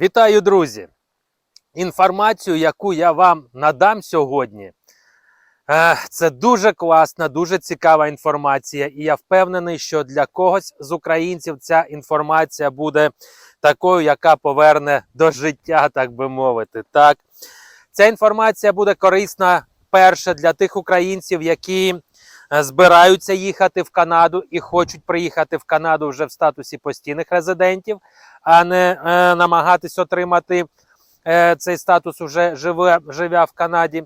Вітаю, друзі! Інформацію, яку я вам надам сьогодні, е, це дуже класна, дуже цікава інформація. І я впевнений, що для когось з українців ця інформація буде такою, яка поверне до життя, так би мовити. Так, ця інформація буде корисна перше для тих українців, які е, збираються їхати в Канаду і хочуть приїхати в Канаду вже в статусі постійних резидентів а не е, намагатись отримати е, цей статус уже живе, живя в Канаді.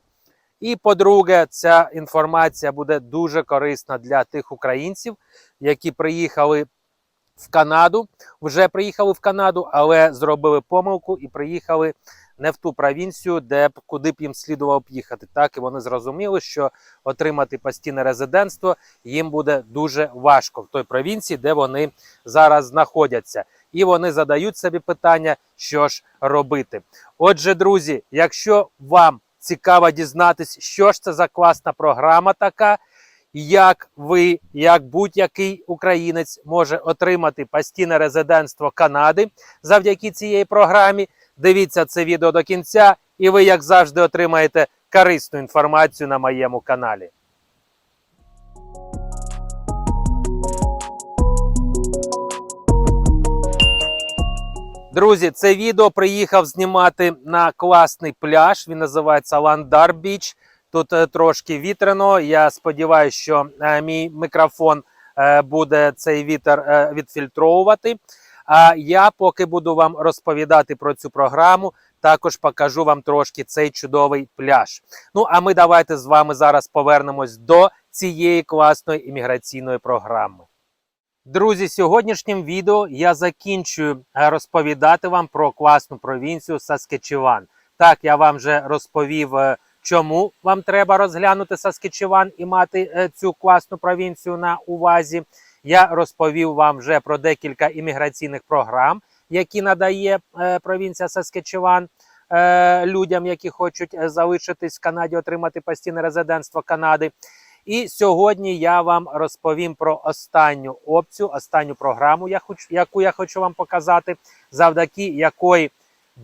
І по-друге, ця інформація буде дуже корисна для тих українців, які приїхали в Канаду, вже приїхали в Канаду, але зробили помилку і приїхали не в ту провінцію, де б куди б їм слідувало б їхати. Так і вони зрозуміли, що отримати постійне резидентство їм буде дуже важко в той провінції, де вони зараз знаходяться і вони задають собі питання, що ж робити. Отже, друзі, якщо вам цікаво дізнатись, що ж це за класна програма така, як ви, як будь-який українець, може отримати постійне резидентство Канади завдяки цієї програмі, дивіться це відео до кінця, і ви, як завжди, отримаєте корисну інформацію на моєму каналі. Друзі, це відео приїхав знімати на класний пляж. Він називається Ландар Біч. Тут е, трошки вітряно. Я сподіваюся, що е, мій мікрофон е, буде цей вітер відфільтровувати. А я поки буду вам розповідати про цю програму, також покажу вам трошки цей чудовий пляж. Ну а ми давайте з вами зараз повернемось до цієї класної імміграційної програми. Друзі, сьогоднішнім відео я закінчую е, розповідати вам про класну провінцію Саскечеван. Так, я вам вже розповів, е, чому вам треба розглянути Саскечеван і мати е, цю класну провінцію на увазі. Я розповів вам вже про декілька імміграційних програм, які надає провінція Саскечеван людям, які хочуть залишитись в Канаді, отримати постійне резидентство Канади. І сьогодні я вам розповім про останню опцію, останню програму, яку я хочу вам показати, завдяки якої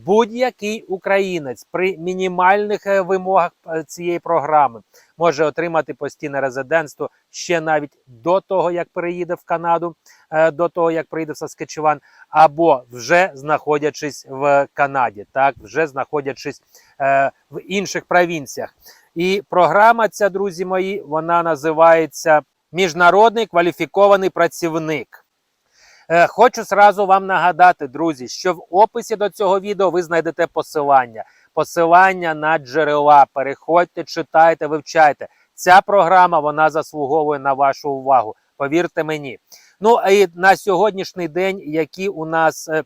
будь-який українець при мінімальних е, вимогах е, цієї програми може отримати постійне резидентство ще навіть до того, як переїде в Канаду, е, до того як приїде в Саскечеван, або вже знаходячись в Канаді, так вже знаходячись в інших провінціях. І програма ця, друзі мої, вона називається Міжнародний кваліфікований працівник. Е, хочу зразу вам нагадати, друзі, що в описі до цього відео ви знайдете посилання. Посилання на джерела. Переходьте, читайте, вивчайте. Ця програма вона заслуговує на вашу увагу. Повірте мені. Ну і на сьогоднішній день, які у нас е,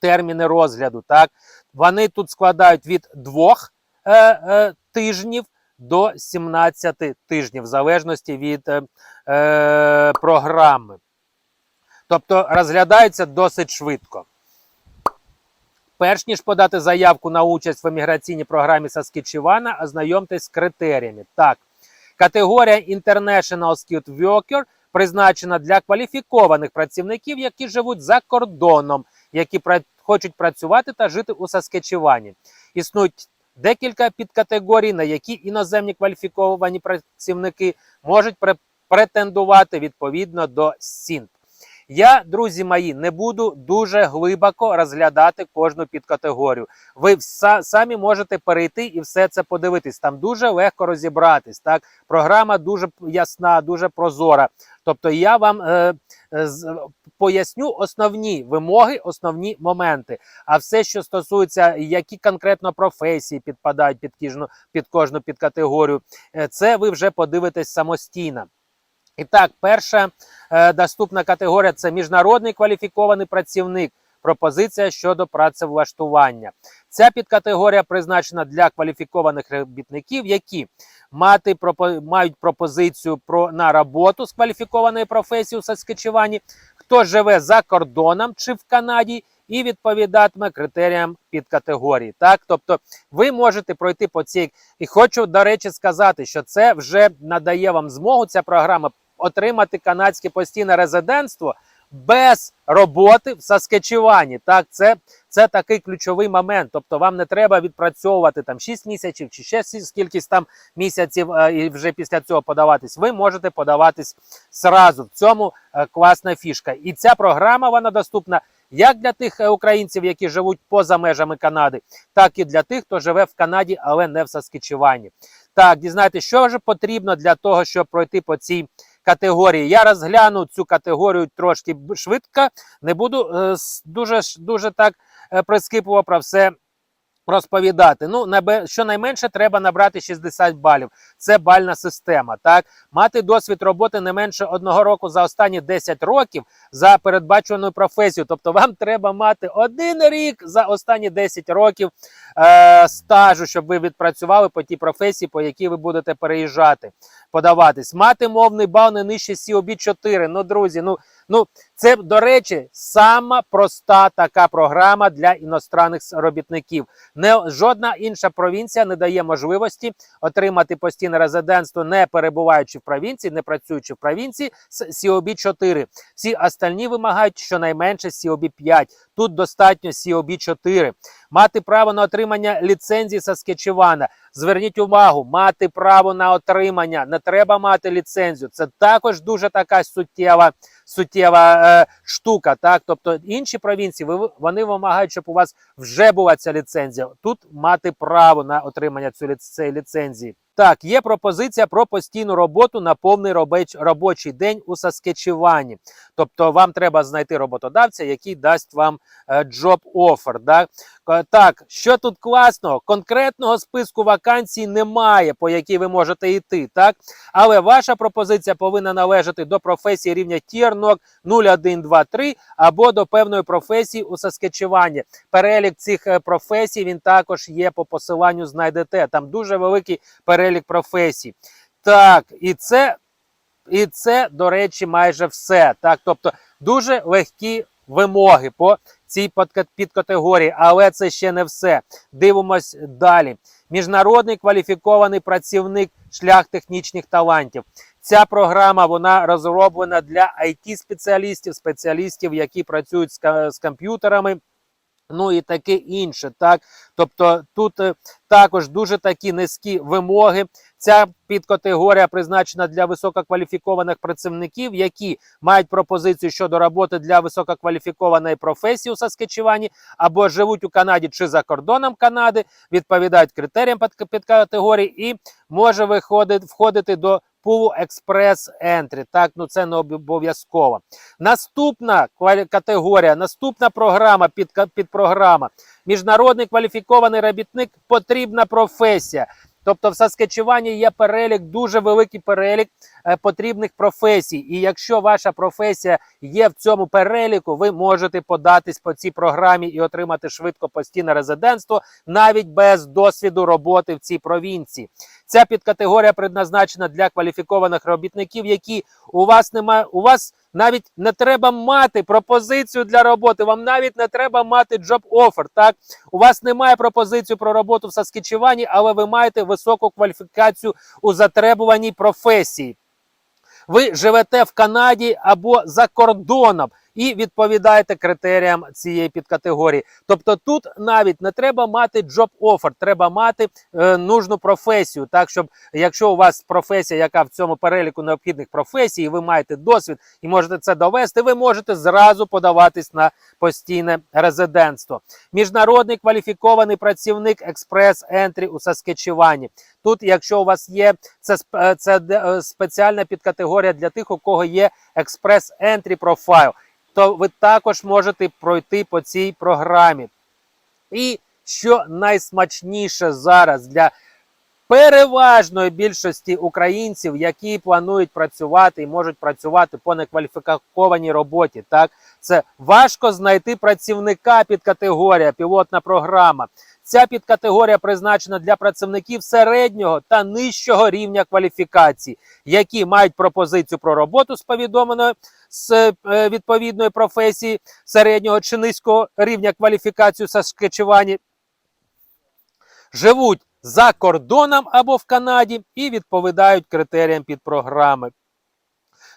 терміни розгляду, так вони тут складають від двох е, е, тижнів до 17 тижнів, в залежності від е, е, програми. Тобто розглядається досить швидко. Перш ніж подати заявку на участь в еміграційній програмі Саскічевана, ознайомтесь з критеріями. Так, категорія International Skilled Worker призначена для кваліфікованих працівників, які живуть за кордоном, які хочуть працювати та жити у Саскечевані. Існують декілька підкатегорій, на які іноземні кваліфіковані працівники можуть претендувати відповідно до СІНП. Я, друзі мої, не буду дуже глибоко розглядати кожну підкатегорію. Ви самі можете перейти і все це подивитись. Там дуже легко розібратись. Так, програма дуже ясна, дуже прозора. Тобто, я вам е, е, поясню основні вимоги, основні моменти. А все, що стосується, які конкретно професії підпадають під кожну, під кожну підкатегорію, е, це ви вже подивитесь самостійно. І так, перша е, доступна категорія це міжнародний кваліфікований працівник. Пропозиція щодо працевлаштування. Ця підкатегорія призначена для кваліфікованих робітників, які мати, пропо, мають пропозицію про на роботу з кваліфікованою професією у Саскачевані, хто живе за кордоном чи в Канаді, і відповідатиме критеріям підкатегорії. Так, тобто ви можете пройти по цій. І хочу, до речі, сказати, що це вже надає вам змогу ця програма отримати канадське постійне резидентство без роботи в Саскачевані. Так, це, це такий ключовий момент. Тобто вам не треба відпрацьовувати там 6 місяців чи ще скільки там місяців е, і вже після цього подаватись. Ви можете подаватись зразу. В цьому е, класна фішка. І ця програма вона доступна як для тих е, українців, які живуть поза межами Канади, так і для тих, хто живе в Канаді, але не в Саскачевані. Так, дізнайтеся, що ж потрібно для того, щоб пройти по цій категорії. Я розгляну цю категорію трошки швидко, не буду е, дуже, дуже так е, про все розповідати. Ну, набе- щонайменше треба набрати 60 балів. Це бальна система. Так, мати досвід роботи не менше одного року за останні 10 років за передбаченою професією. Тобто, вам треба мати один рік за останні 10 років е, стажу, щоб ви відпрацювали по тій професії, по якій ви будете переїжджати, подаватись. Мати мовний бал не нижче COB 4. Ну, друзі, ну. Ну, це, до речі, сама проста така програма для іностранних робітників. Не жодна інша провінція не дає можливості отримати постійне резидентство, не перебуваючи в провінції, не працюючи в провінції з COB 4. Всі остальні вимагають щонайменше COB 5. Тут достатньо COB 4. Мати право на отримання ліцензії Саскечевана. Зверніть увагу, мати право на отримання. Не треба мати ліцензію. Це також дуже така суттєва суттєва е, штука. Так, тобто інші провінції ви, вони вимагають, щоб у вас вже була ця ліцензія. Тут мати право на отримання цієї ліцензії. Так, є пропозиція про постійну роботу на повний робоч- робочий день у Саскечевані. Тобто вам треба знайти роботодавця, який дасть вам е, offer. Да? Так, що тут класного? Конкретного списку вакансій немає, по якій ви можете йти. Так? Але ваша пропозиція повинна належати до професії рівня Тірнок 0123 або до певної професії у Саскечевані. Перелік цих е, професій він також є по посиланню. Знайдете. Там дуже великий перелік професій. Так, і це, і це, до речі, майже все. Так, тобто дуже легкі вимоги по цій підкатегорії, але це ще не все. Дивимось далі. Міжнародний кваліфікований працівник шлях технічних талантів. Ця програма вона розроблена для it спеціалістів спеціалістів, які працюють з, з комп'ютерами. Ну і таке інше, так тобто тут е, також дуже такі низькі вимоги. Ця підкатегорія призначена для висококваліфікованих працівників, які мають пропозицію щодо роботи для висококваліфікованої професії у Саскачевані або живуть у Канаді чи за кордоном Канади, відповідають критеріям під- підкатегорії і може виходити входити до пулу експрес ентрі. Так, ну це не обов'язково. Наступна категорія, наступна програма, підка- підпрограма. Міжнародний кваліфікований робітник потрібна професія. Тобто в Саскачевані є перелік, дуже великий перелік е, потрібних професій. І якщо ваша професія є в цьому переліку, ви можете податись по цій програмі і отримати швидко постійне резидентство навіть без досвіду роботи в цій провінції. Ця підкатегорія предназначена для кваліфікованих робітників, які у вас немає. У вас навіть не треба мати пропозицію для роботи. Вам навіть не треба мати job offer. Так у вас немає пропозиції про роботу в Саскічевані, але ви маєте високу кваліфікацію у затребуваній професії. Ви живете в Канаді або за кордоном і відповідаєте критеріям цієї підкатегорії. Тобто тут навіть не треба мати job offer, треба мати е, нужну професію. Так, щоб якщо у вас професія, яка в цьому переліку необхідних професій, і ви маєте досвід і можете це довести, ви можете зразу подаватись на постійне резидентство. Міжнародний кваліфікований працівник експрес ентрі у Саскечевані. Тут, якщо у вас є це, е, це е, спеціальна підкатегорія для тих, у кого є експрес ентрі профайл, то ви також можете пройти по цій програмі. І що найсмачніше зараз для переважної більшості українців, які планують працювати і можуть працювати по некваліфікованій роботі. Так, це важко знайти працівника під категорія, пілотна програма. Ця підкатегорія призначена для працівників середнього та нижчого рівня кваліфікації, які мають пропозицію про роботу з повідомленою з е, відповідної професії середнього чи низького рівня кваліфікації Саскачевані, живуть за кордоном або в Канаді і відповідають критеріям під програми.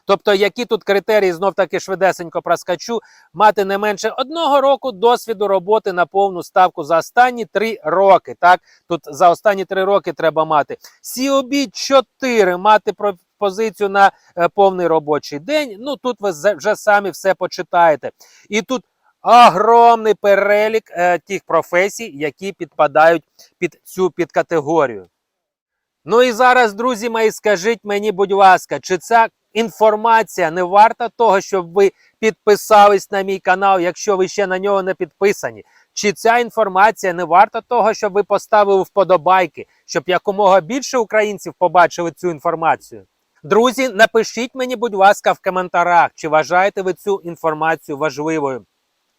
Тобто, які тут критерії знов таки швидесенько проскочу, мати не менше одного року досвіду роботи на повну ставку за останні три роки. Так, тут за останні три роки треба мати COB 4, мати пропозицію на е, повний робочий день. Ну тут ви вже самі все почитаєте. І тут огромний перелік е, тих професій, які підпадають під цю підкатегорію. Ну і зараз, друзі мої, скажіть мені, будь ласка, чи ця інформація не варта того, щоб ви підписались на мій канал, якщо ви ще на нього не підписані? Чи ця інформація не варта того, щоб ви поставили вподобайки, щоб якомога більше українців побачили цю інформацію? Друзі, напишіть мені, будь ласка, в коментарях, чи вважаєте ви цю інформацію важливою,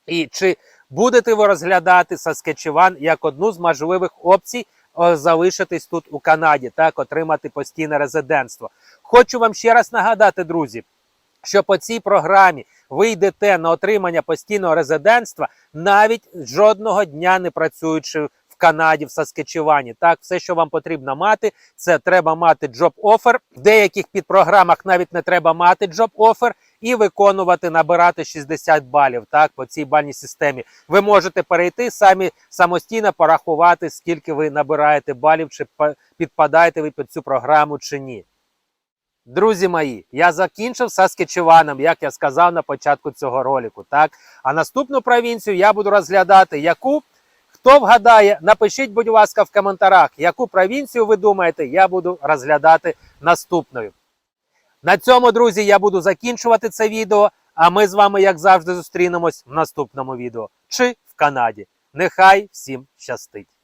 і чи будете ви розглядати Saskatchewan як одну з можливих опцій залишитись тут у Канаді, так отримати постійне резидентство. Хочу вам ще раз нагадати, друзі, що по цій програмі ви йдете на отримання постійного резидентства, навіть жодного дня не працюючи в Канаді, в Саскечевані. Так, все, що вам потрібно мати, це треба мати offer. В деяких підпрограмах навіть не треба мати offer і виконувати, набирати 60 балів. Так, по цій бальній системі. Ви можете перейти самі самостійно порахувати, скільки ви набираєте балів, чи підпадаєте ви під цю програму чи ні. Друзі мої, я закінчив Саскечеваном, як я сказав на початку цього ролику. Так, а наступну провінцію я буду розглядати, яку хто вгадає, напишіть, будь ласка, в коментарях, яку провінцію ви думаєте, я буду розглядати наступною. На цьому, друзі, я буду закінчувати це відео. А ми з вами, як завжди, зустрінемось в наступному відео чи в Канаді. Нехай всім щастить!